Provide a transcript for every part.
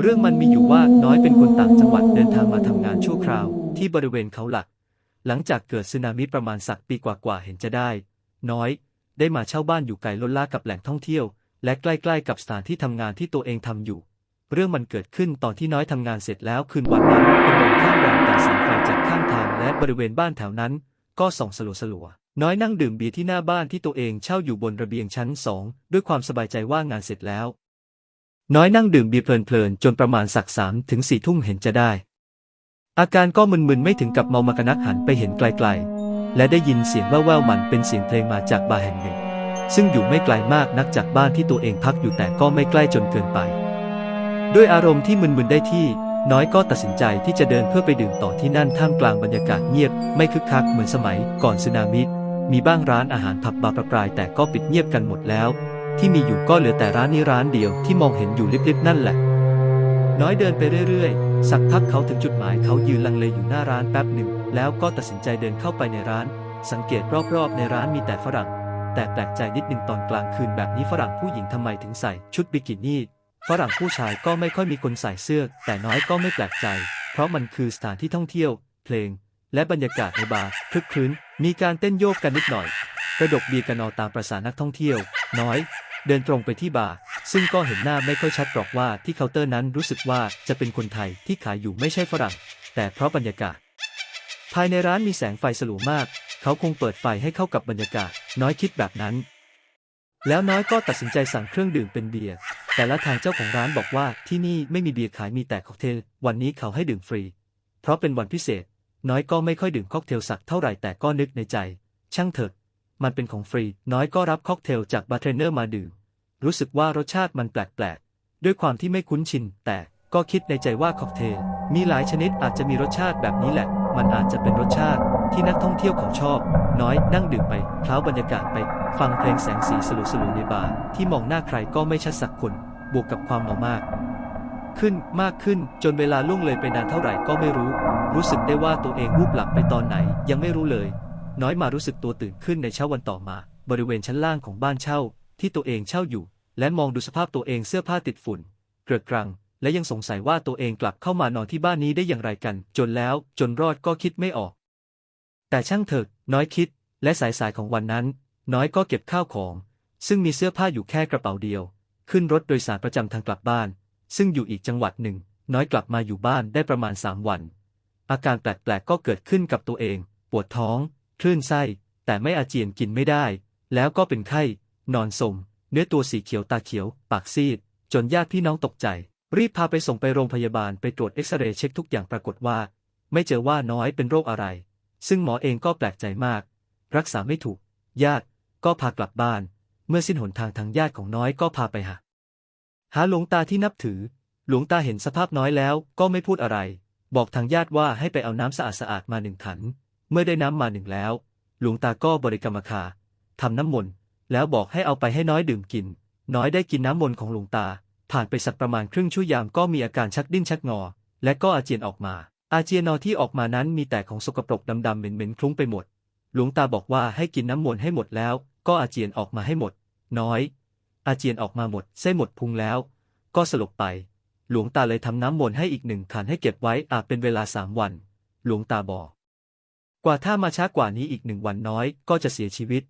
เรื่องมันมีอยู่ว่าน้อยเป็นคนต่างจังหวัดเดินทางมาทำงานชั่วคราวที่บริเวณเขาหลัก หลังจากเกิดสึนามิประมาณสักปีกว่าๆเห็นจะได้ น้อย ได้มาเช่าบ้านอยู่ไกลล้นล่ากับแหล่งท่องเที่ยว และใกล้ๆกับสถานที่ทำงานที่ตัวเองทำอยู่ เรื่องมันเกิดขึ้นตอนที่น้อยทำงานเสร็จแล้วคืนวันนั้นเป็นวันข้ามแรมแต่แสงไฟจากข้างทางและบริเวณบ้านแถวนั้น ก็ส่องสลัวๆน้อยนั่งดื่มเบียร์ที่หน้าบ้านที่ตัวเองเช่าอยู่บนระเบียงชั้นสองด้วยความสบายใจว่างานเสร็จแล้ว น้อยนั่งดื่มเบียร์เพลินๆ จนประมาณสักสามถึงสี่ทุ่มเห็นจะได้ อาการก็มึนๆ ไม่ถึงกับเมามากรนักหันไปเห็นไกลๆ และได้ยินเสียงแว่วๆมันเป็นเสียงเพลงมาจากบาร์แห่งหนึ่ง ซึ่งอยู่ไม่ไกลมากนักจากบ้านที่ตัวเองพักอยู่แต่ก็ไม่ใกล้จนเกินไป ด้วยอารมณ์ที่มึนๆ ได้ที่ น้อยก็ตัดสินใจที่จะเดินเพื่อไปดื่มต่อที่นั่นท่ามกลางบรรยากาศเงียบ ไม่คึกคักเหมือนสมัย ก่อนสึนามิมีบ้างร้านอาหารผับบาร์ประปรายแต่ก็ปิดเงียบกันหมดแล้ว ที่มีอยู่ก็เหลือแต่ร้านนี้ร้านเดียวที่มองเห็นอยู่ลิบๆนั่นแหละ น้อยเดินไปเรื่อยๆ สักพักเขาถึงจุดหมายเขายืนลังเลอยู่หน้าร้านแป๊บหนึ่ง แล้วก็ตัดสินใจเดินเข้าไปในร้าน สังเกตรอบๆ ในร้านมีแต่ฝรั่ง แต่แปลกใจนิดหนึ่งตอนกลางคืนแบบนี้ฝรั่งผู้หญิงทำไมถึงใส่ชุดบิกินี่ ฝรั่งผู้ชายก็ไม่ค่อยมีคนใส่เสื้อ แต่น้อยก็ไม่แปลกใจ เพราะมันคือสถานที่ท่องเที่ยว เพลง และบรรยากาศในบาร์คลึกครื้น มีการเต้นโยกกันนิดหน่อยกระดกเบียร์กันนอตามประสานักท่องเที่ยว น้อย เดินตรงไปที่บาร์ซึ่งก็เห็นหน้าไม่ค่อยชัดหรอกว่าที่เคาน์เตอร์นั้นรู้สึกว่าจะเป็นคนไทยที่ขายอยู่ไม่ใช่ฝรั่ง แต่เพราะบรรยากาศ ภายในร้านมีแสงไฟสลัวมาก เขาคงเปิดไฟให้เข้ากับบรรยากาศ น้อยคิดแบบนั้น แล้วน้อยก็ตัดสินใจสั่งเครื่องดื่มเป็นเบียร์แต่ละทางเจ้าของร้านบอกว่าที่นี่ไม่มีเบียร์ขายมีแต่ค็อกเทล วันนี้เขาให้ดื่มฟรี เพราะเป็นวันพิเศษ น้อยก็ไม่ค่อยดื่มค็อกเทลสักเท่าไหร่แต่ก็นึกในใจ ช่างเถอะ มันเป็นของฟรี น้อยก็รับค็อกเทลจากบาร์เทนเนอร์มาดื่ม รู้สึกว่ารสชาติมันแปลกๆ ด้วยความที่ไม่คุ้นชิน แต่ก็คิดในใจว่าค็อกเทล มีหลายชนิดอาจจะมีรสชาติแบบนี้แหละ มันอาจจะเป็นรสชาติที่นักท่องเที่ยวเขาชอบ น้อยนั่งดื่มไปเคล้าบรรยากาศไป ฟังเพลงแสงสีสลัวๆในบาร์ที่มองหน้าใครก็ไม่ชัดสักคน บวกกับความเมามากขึ้นมากขึ้นจนเวลาล่วงเลยไปนานเท่าไหร่ก็ไม่รู้ รู้สึกได้ว่าตัวเองวูบหลับไปตอนไหนยังไม่รู้เลย น้อยมารู้สึกตัวตื่นขึ้นในเช้าวันต่อมา บริเวณชั้นล่างของบ้านเช่า ที่ตัวเองเช่าอยู่ และมองดูสภาพตัวเองเสื้อผ้าติดฝุ่น เกลือกรัง และยังสงสัยว่าตัวเองกลับเข้ามานอนที่บ้านนี้ได้อย่างไรกัน จนแล้วจนรอดก็คิดไม่ออก แต่ช่างเถอะน้อยคิด และสายสายของวันนั้น น้อยก็เก็บข้าวของ ซึ่งมีเสื้อผ้าอยู่แค่กระเป๋าเดียว ขึ้นรถโดยสารประจำทางกลับบ้าน ซึ่งอยู่อีกจังหวัดหนึ่ง น้อยกลับมาอยู่บ้านได้ประมาณสามวัน อาการแปลกๆก็เกิดขึ้นกับตัวเอง ปวดท้อง คลื่นไส้ แต่ไม่อาเจียนกินไม่ได้ แล้วก็เป็นไข้ นอนสม เนื้อตัวสีเขียวตาเขียว ปากซีด จนญาติพี่น้องตกใจ รีบพาไปส่งไปโรงพยาบาลไปตรวจเอ็กซเรย์เช็คทุกอย่างปรากฏว่า ไม่เจอว่าน้อยเป็นโรคอะไร ซึ่งหมอเองก็แปลกใจมาก รักษาไม่ถูก ญาติก็พากลับบ้าน เมื่อสิ้นหนทางทางญาติของน้อยก็พาไปหาหาหลวงตาที่นับถือ หลวงตาเห็นสภาพน้อยแล้วก็ไม่พูดอะไร บอกทางญาติว่าให้ไปเอาน้ำสะอาดๆมาหนึ่งขัน เมื่อได้น้ำมาหนึ่งแล้ว หลวงตาก็บริกรรมคาทำน้ำมนต์แล้วบอกให้เอาไปให้น้อยดื่มกิน น้อยได้กินน้ำมนต์ของหลวงตา ผ่านไปสักประมาณครึ่งชั่วยามก็มีอาการชักดิ้นชักงอ และก็อาเจียนออกมา อาเจียนนอที่ออกมานั้นมีแต่ของสกปรกดำๆเหม็นๆคลุ้งไปหมด หลวงตาบอกว่าให้กินน้ำมนต์ให้หมดแล้ว ก็อาเจียนออกมาให้หมด น้อย อาเจียนออกมาหมดเส้หมดพุงแล้ว ก็สลบไป หลวงตาเลยทำน้ำมนต์ให้อีกหนึ่งขันให้เก็บไว้อาบเป็นเวลาสามวัน หลวงตาบอก กว่าถ้ามาช้ากว่านี้อีกหนึ่งวันน้อยก็จะเสียชีวิต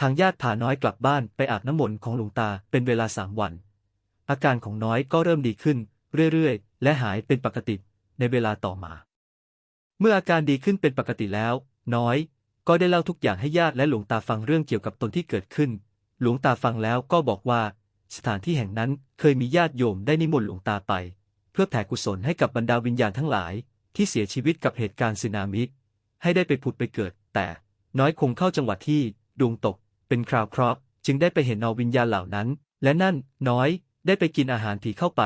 ทางญาติพาน้อยกลับบ้านไปอาบน้ำมนต์ของหลวงตาเป็นเวลาสามวัน อาการของน้อยก็เริ่มดีขึ้นเรื่อยๆ และหายเป็นปกติในเวลาต่อมา เมื่ออาการดีขึ้นเป็นปกติแล้ว น้อย ก็ได้เล่าทุกอย่างให้ญาติและหลวงตาฟังเรื่องเกี่ยวกับตนที่เกิดขึ้น หลวงตาฟังแล้วก็บอกว่า สถานที่แห่งนั้นเคยมีญาติโยมได้นิมนต์หลวงตาไป เพื่อแผ่กุศลให้กับบรรดาวิญญาณทั้งหลาย ที่เสียชีวิตกับเหตุการณ์สึนามิ ให้ได้ไปผุดไปเกิด แต่น้อยคงเข้าจังหวัดที่ดวงตก เป็นคราวเคราะห์จึงได้ไปเห็นเอาวิญญาณเหล่านั้น และนั่นน้อยได้ไปกินอาหารผีเข้าไป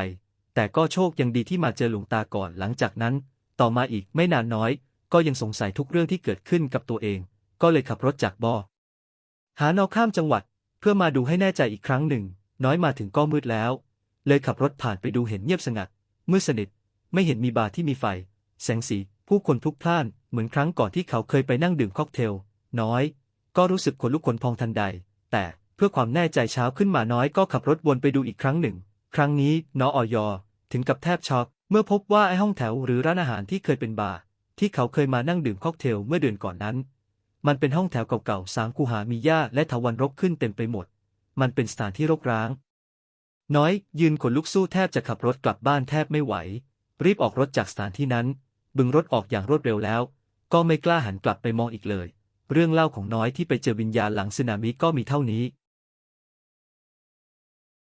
แต่ก็โชคยังดีที่มาเจอหลวงตาก่อนหลังจากนั้น ต่อมาอีกไม่นานน้อย ก็ยังสงสัยทุกเรื่องที่เกิดขึ้นกับตัวเอง ก็เลยขับรถจากบอหานอข้ามจังหวัด เพื่อมาดูให้แน่ใจอีกครั้งหนึ่ง น้อยมาถึงก็มืดแล้ว เลยขับรถผ่านไปดูเห็นเงียบสงัดมืดสนิทไม่เห็นมีบาร์ที่มีไฟ แสงสี ผู้คนพลุกพล่านเหมือนครั้งก่อนที่เขาเคยไปนั่งดื่มค็อกเทล น้อย ก็รู้สึกขนลุกขนพองทันใด แต่เพื่อความแน่ใจเช้าขึ้นมาน้อยก็ขับรถวนไปดูอีกครั้งหนึ่ง ครั้งนี้นออยถึงกับแทบช็อก เมื่อพบว่าไอห้องแถวหรือร้านอาหารที่เคยเป็นบาร์ที่เขาเคยมานั่งดื่มค็อกเทลเมื่อเดือนก่อนนั้น มันเป็นห้องแถวเก่าๆสามคูหามีหญ้าและถาวันรกขึ้นเต็มไปหมด มันเป็นสถานที่รกร้าง น้อย ยืนขนลุกสู้แทบจะขับรถกลับบ้านแทบไม่ไหว รีบออกรถจากสถานที่นั้น บึงรถออกอย่างรวดเร็วแล้ว ก็ไม่กล้าหันกลับไปมองอีกเลย เรื่องเล่าของน้อยที่ไปเจอวิญญาณหลังสึนามิก็มีเท่านี้